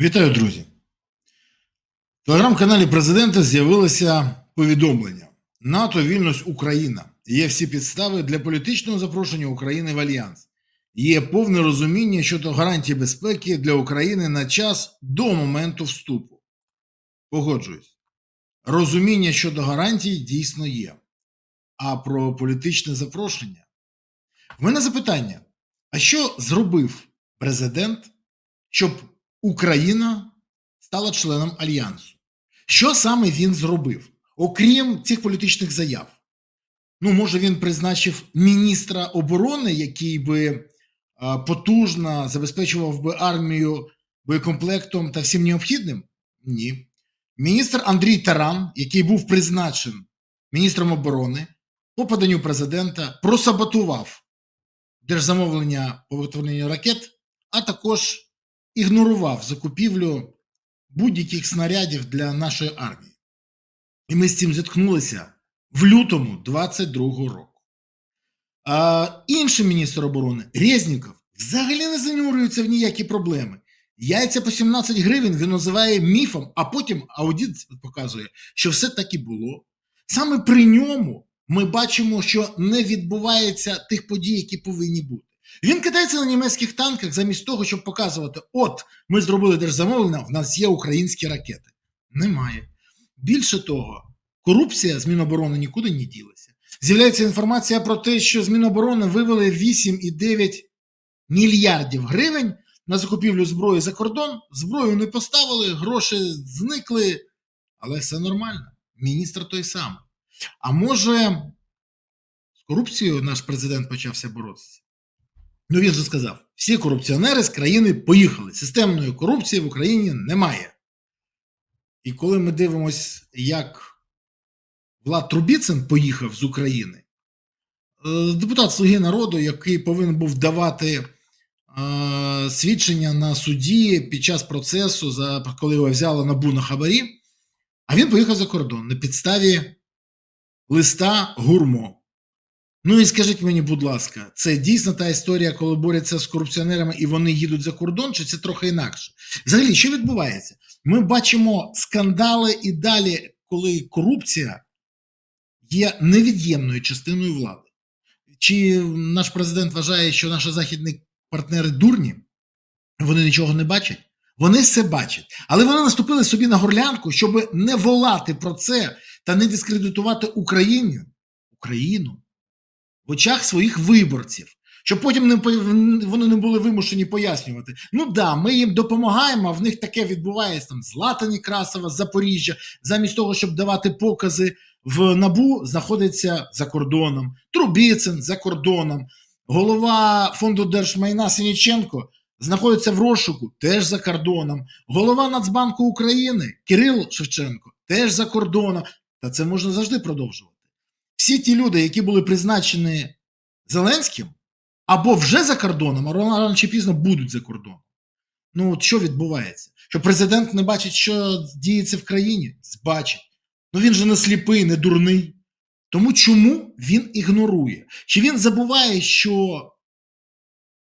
Вітаю, друзі! В телеграм-каналі президента з'явилося повідомлення: НАТО вільність Україна. Є всі підстави для політичного запрошення України в альянс. Є повне розуміння щодо гарантій безпеки для України на час до моменту вступу. Погоджуюсь. Розуміння щодо гарантій дійсно є. А про політичне запрошення. В мене запитання: а що зробив президент, щоб Україна стала членом альянсу. Що саме він зробив, окрім цих політичних заяв? Ну, може, він призначив міністра оборони, який би потужно забезпечував би армію боєкомплектом та всім необхідним? Ні. Міністр Андрій Таран, який був призначений міністром оборони по поданню президента, просаботував держзамовлення по виготовленню ракет, а також ігнорував закупівлю будь-яких снарядів для нашої армії. І ми з цим зіткнулися в лютому 22-го року. А інший міністр оборони Резніков взагалі не занурюється в ніякі проблеми. Яйця по 17 гривень він називає міфом, а потім аудит показує, що все так і було. Саме при ньому ми бачимо, що не відбувається тих подій, які повинні бути. Він кидається на німецьких танках замість того, щоб показувати: от ми зробили держзамовлення, в нас є українські ракети. Немає. Більше того, корупція з Міноборони нікуди не ділася. З'являється інформація про те, що з Міноборони вивели 8,9 мільярдів гривень на закупівлю зброї за кордон. Зброю не поставили, гроші зникли, але все нормально. Міністр той самий. А може, з корупцією наш президент почався боротися? Ну він же сказав: всі корупціонери з країни поїхали. Системної корупції в Україні немає. І коли ми дивимося, як Влад Трубіцин поїхав з України, е, депутат Слуги народу, який повинен був давати е, свідчення на суді під час процесу, за коли його взяли набу на хабарі, а він поїхав за кордон на підставі листа гурмо. Ну і скажіть мені, будь ласка, це дійсно та історія, коли борються з корупціонерами і вони їдуть за кордон, чи це трохи інакше? Взагалі, що відбувається? Ми бачимо скандали і далі, коли корупція є невід'ємною частиною влади. Чи наш президент вважає, що наші західні партнери дурні? Вони нічого не бачать? Вони все бачать, але вони наступили собі на горлянку, щоб не волати про це та не дискредитувати Україну. Україну в очах своїх виборців, щоб потім не вони не були вимушені пояснювати. Ну да, ми їм допомагаємо, а в них таке відбувається там Злата Некрасова, Запоріжжя, замість того, щоб давати покази в набу, знаходиться за кордоном. Трубіцин за кордоном, голова фонду держмайна Синіченко знаходиться в розшуку теж за кордоном. Голова Нацбанку України Кирил Шевченко теж за кордоном. Та це можна завжди продовжувати всі ті люди, які були призначені Зеленським, або вже за кордоном, або рано чи пізно будуть за кордоном. Ну, от що відбувається? Що президент не бачить, що діється в країні? Бачить. Ну він же не сліпий, не дурний. Тому чому він ігнорує? Чи він забуває, що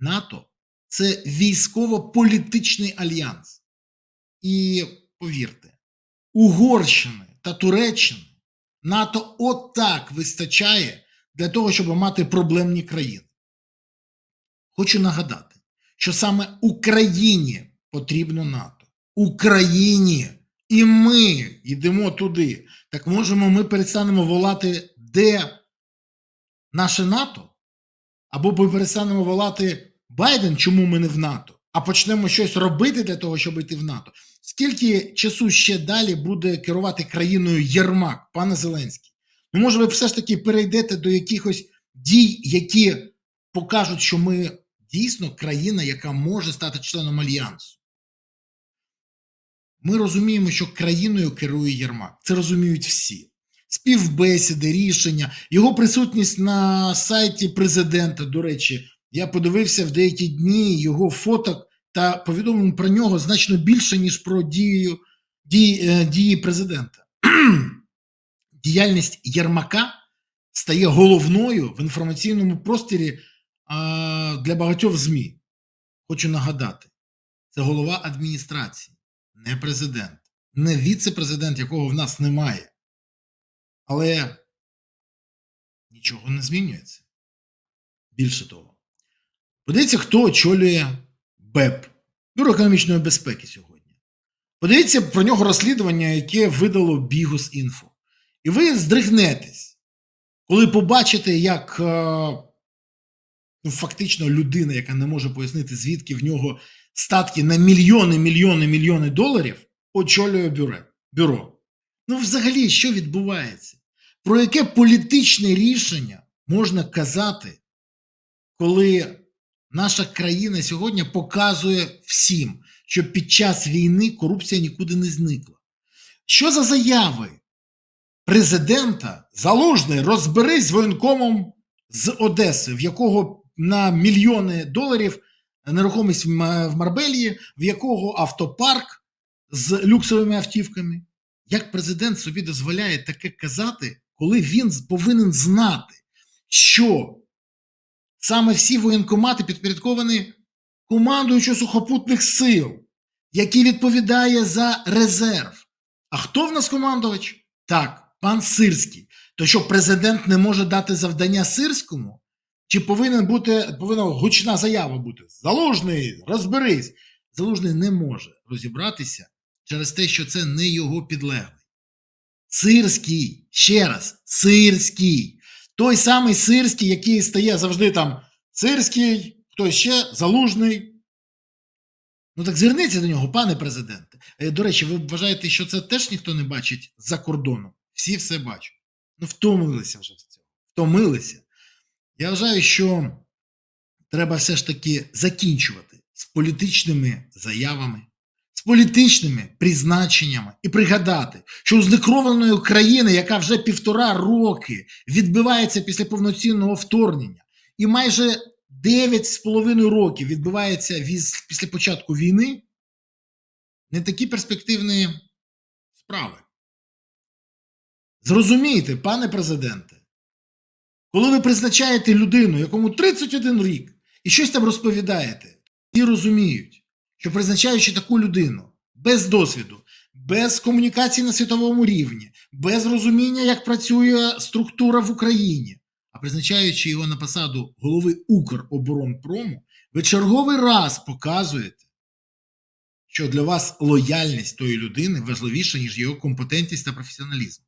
НАТО це військово-політичний альянс? І повірте, Угорщини та Туреччини НАТО отак вистачає для того, щоб мати проблемні країни. Хочу нагадати, що саме Україні потрібно НАТО. Україні. І ми йдемо туди. Так можемо ми перестанемо волати, де наше НАТО? Або ми перестанемо волати Байден, чому ми не в НАТО, а почнемо щось робити для того, щоб йти в НАТО. Скільки часу ще далі буде керувати країною Єрмак, пане Зеленський? Ну, може, ви все ж таки перейдете до якихось дій, які покажуть, що ми дійсно країна, яка може стати членом альянсу. Ми розуміємо, що країною керує Єрмак. Це розуміють всі. Співбесіди, рішення, його присутність на сайті президента. До речі, я подивився в деякі дні його фоток та повідомлень про нього значно більше, ніж про дію, дії, е, дії президента. Діяльність Єрмака стає головною в інформаційному просторі а, для багатьох ЗМІ. Хочу нагадати, Це голова адміністрації, не президент, не віце-президент, якого в нас немає. Але нічого не змінюється. Більше того, подивіться, хто очолює БЕП, Бюро економічної безпеки сьогодні. Подивіться про нього розслідування, яке видало Бігус.Інфо. І ви здригнетесь, коли побачите, як е, ну, фактично людина, яка не може пояснити, звідки в нього статки на мільйони, мільйони, мільйони доларів, очолює бюро. бюро. Ну, взагалі, що відбувається? Про яке політичне рішення можна казати, коли наша країна сьогодні показує всім, що під час війни корупція нікуди не зникла? Що за заяви президента Залужний розберись з воєнкомом з Одеси, в якого на мільйони доларів нерухомість в Марбелії, в якого автопарк з люксовими автівками. Як президент собі дозволяє таке казати, коли він повинен знати, що саме всі воєнкомати підпорядковані командуючу сухопутних сил, який відповідає за резерв. А хто в нас командувач? Так, пан Сирський. То що президент не може дати завдання Сирському? Чи повинен бути повинна гучна заява бути? Залужний, розберись. Залужний не може розібратися через те, що це не його підлеглий. Сирський, ще раз, Сирський. Той самий Сирський, який стає завжди там Сирський, хто ще, Залужний. Ну так зверніться до нього, пане президенте. Е, До речі, ви вважаєте, що це теж ніхто не бачить за кордоном? Всі все бачать. Ну, втомилися вже з цього. Втомилися. Я вважаю, що треба все ж таки закінчувати з політичними заявами, з політичними призначеннями і пригадати, що у знекровленої країни, яка вже півтора роки відбивається після повноцінного вторгнення, і майже 9,5 років відбувається віз- після початку війни, не такі перспективні справи. Зрозумійте, пане президенте, коли ви призначаєте людину, якому 31 рік, і щось там розповідаєте, всі розуміють, що призначаючи таку людину без досвіду, без комунікації на світовому рівні, без розуміння, як працює структура в Україні, а призначаючи його на посаду голови Укроборонпрому, ви черговий раз показуєте, що для вас лояльність тої людини важливіша, ніж його компетентність та професіоналізм.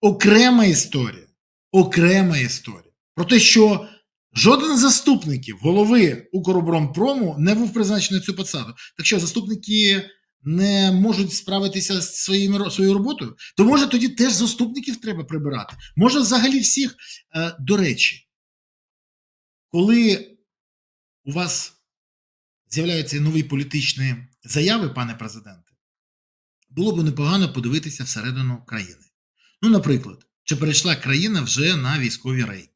Окрема історія, окрема історія про те, що жоден з заступників голови Укроборонпрому не був призначений на цю посаду. Так що заступники не можуть справитися з своїми, своєю роботою, то може тоді теж заступників треба прибирати. Може, взагалі всіх. Е, До речі, коли у вас з'являються нові політичні заяви, пане президенте, було б непогано подивитися всередину країни. Ну, наприклад, чи перейшла країна вже на військові рейки?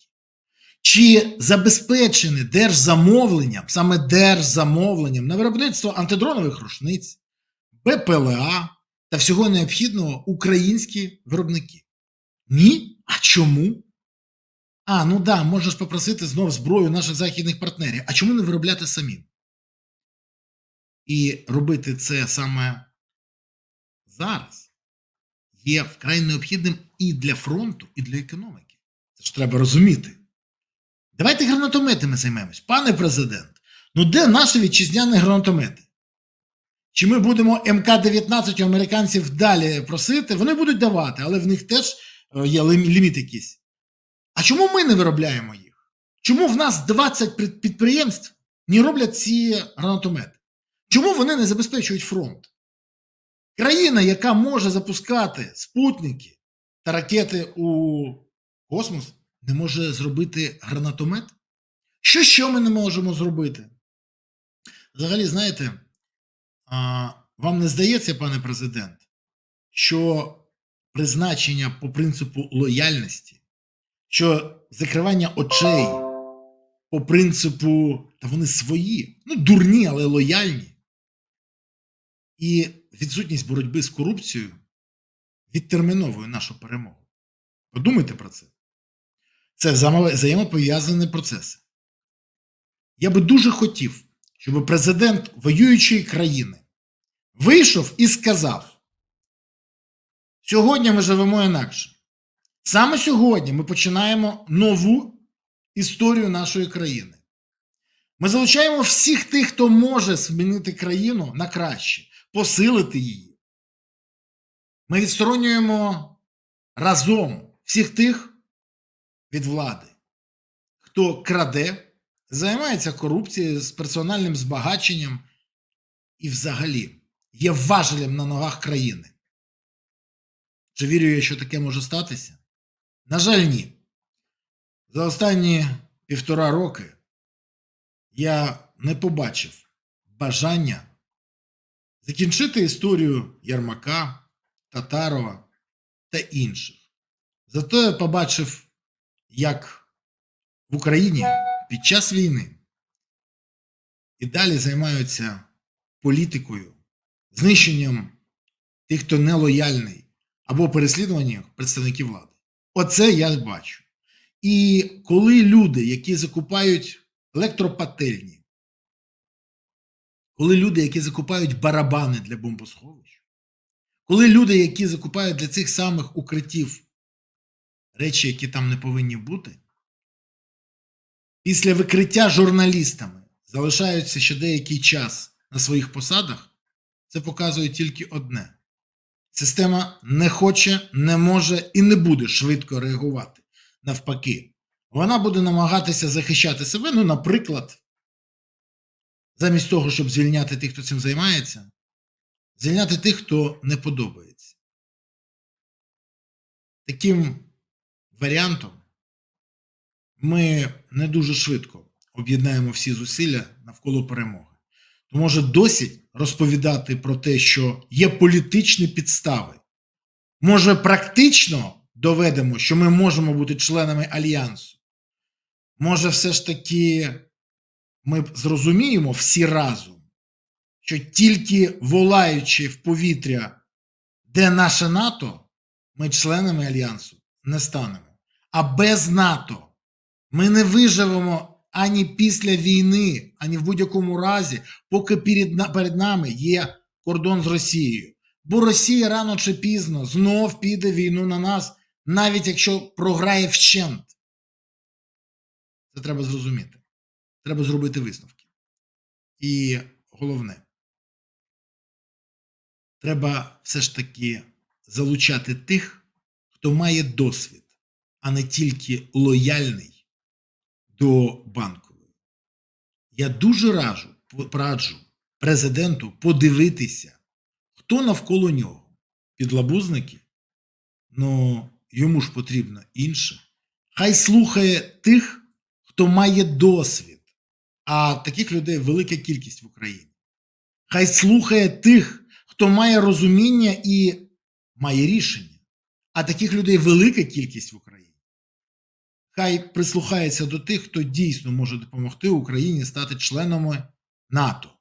Чи забезпечене держзамовленням, саме держзамовленням на виробництво антидронових рушниць, БПЛА та всього необхідного українські виробники? Ні? А чому? А, ну да, можеш попросити знов зброю наших західних партнерів. А чому не виробляти самим? І робити це саме зараз є вкрай необхідним і для фронту, і для економіки. Це ж треба розуміти. Давайте гранатометами займемось. Пане президент, ну де наші вітчизняні гранатомети? Чи ми будемо МК-19 у американців далі просити? Вони будуть давати, але в них теж е, є ліміт якийсь. А чому ми не виробляємо їх? Чому в нас 20 підприємств не роблять ці гранатомети? Чому вони не забезпечують фронт? Країна, яка може запускати спутники та ракети у космос, не може зробити гранатомет? Що ще ми не можемо зробити? Взагалі, знаєте, вам не здається, пане президент, що призначення по принципу лояльності, що закривання очей по принципу, та вони свої, ну дурні, але лояльні, і відсутність боротьби з корупцією відтерміновує нашу перемогу. Подумайте про це. Це взаємо- взаємопов'язані процеси. Я би дуже хотів, щоб президент воюючої країни вийшов і сказав: сьогодні ми живемо інакше. Саме сьогодні ми починаємо нову історію нашої країни. Ми залучаємо всіх тих, хто може змінити країну на краще, посилити її. Ми відсторонюємо разом всіх тих від влади, хто краде, займається корупцією з персональним збагаченням і взагалі є важелем на ногах країни. Чи вірю я, що таке може статися? На жаль, ні. За останні півтора роки я не побачив бажання закінчити історію Ярмака, Татарова та інших. Зато я побачив, як в Україні під час війни і далі займаються політикою, знищенням тих, хто нелояльний, або переслідуванням представників влади. Оце я бачу. І коли люди, які закупають електропательні, коли люди, які закупають барабани для бомбосховищ, коли люди, які закупають для цих самих укриттів речі, які там не повинні бути, після викриття журналістами залишаються ще деякий час на своїх посадах, це показує тільки одне: система не хоче, не може і не буде швидко реагувати. Навпаки, вона буде намагатися захищати себе. Ну, наприклад, замість того, щоб звільняти тих, хто цим займається, звільняти тих, хто не подобається. Таким варіантом ми не дуже швидко об'єднаємо всі зусилля навколо перемоги. То може досить розповідати про те, що є політичні підстави. Може, практично доведемо, що ми можемо бути членами альянсу. Може, все ж таки ми зрозуміємо всі разом, що тільки волаючи в повітря, де наше НАТО, ми членами альянсу не станемо. А без НАТО ми не виживемо ані після війни, ані в будь-якому разі, поки перед, перед нами є кордон з Росією. Бо Росія рано чи пізно знов піде війну на нас, навіть якщо програє вщент. Це треба зрозуміти. Треба зробити висновки. І головне, треба все ж таки залучати тих, хто має досвід, а не тільки лояльний до банкової. Я дуже раджу, раджу президенту подивитися, хто навколо нього. Підлабузники? Ну, йому ж потрібно інше. Хай слухає тих, хто має досвід, а таких людей велика кількість в Україні. Хай слухає тих, хто має розуміння і має рішення, а таких людей велика кількість в Україні. Хай прислухається до тих, хто дійсно може допомогти Україні стати членами НАТО.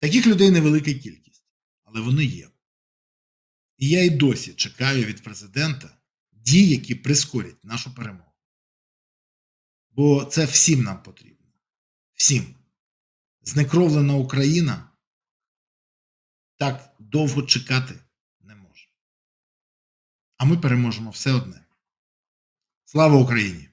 Таких людей невелика кількість, але вони є. І я й досі чекаю від президента дій, які прискорять нашу перемогу. Бо це всім нам потрібно. Всім. Знекровлена Україна так довго чекати не може. А ми переможемо все одне. Слава Україні!